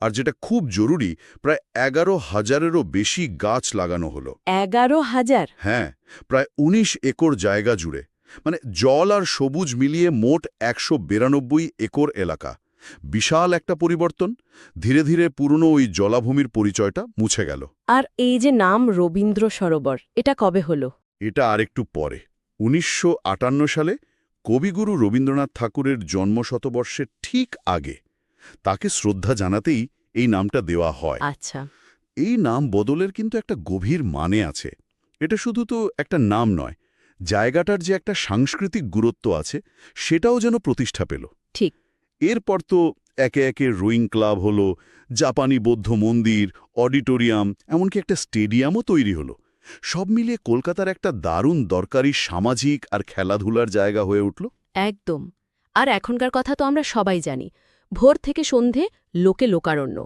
আর যেটা খুব জরুরি প্রায় এগারো হাজারেরও বেশি গাছ লাগানো হলো। এগারো হাজার? হ্যাঁ প্রায় ১৯ একর জায়গা জুড়ে। মানে জল আর সবুজ মিলিয়ে মোট একশো বিরানব্বই একর এলাকা। বিশাল একটা পরিবর্তন ধীরে ধীরে পুরনো ওই জলাভূমির পরিচয়টা মুছে গেল। আর এই যে নাম রবীন্দ্র সরোবর এটা কবে হলো? এটা আরেকটু পরে। উনিশশো আটান্ন সালে কবিগুরু রবীন্দ্রনাথ ঠাকুরের জন্মশতবর্ষের ঠিক আগে। তাকে শ্রদ্ধা জানাতেই এই নামটা দেওয়া হয়। আচ্ছা। এই নাম বদলের কিন্তু একটা গভীর মানে আছে। এটা শুধু তো একটা নাম নয় জায়গাটার যে একটা সাংস্কৃতিক গুরুত্ব আছে সেটাও যেন প্রতিষ্ঠা পেল। ঠিক। এরপর তো একে একে রোয়িং ক্লাব হলো জাপানি বৌদ্ধ মন্দির অডিটোরিয়াম এমনকি একটা স্টেডিয়ামও তৈরি হলো। সব মিলিয়ে কলকাতার একটা দারুণ দরকারি সামাজিক আর খেলাধুলার জায়গা হয়ে উঠল। একদম। আর এখনকার কথা তো আমরা সবাই জানি। ভোর থেকে সন্ধে লোকে লোকারণ্য।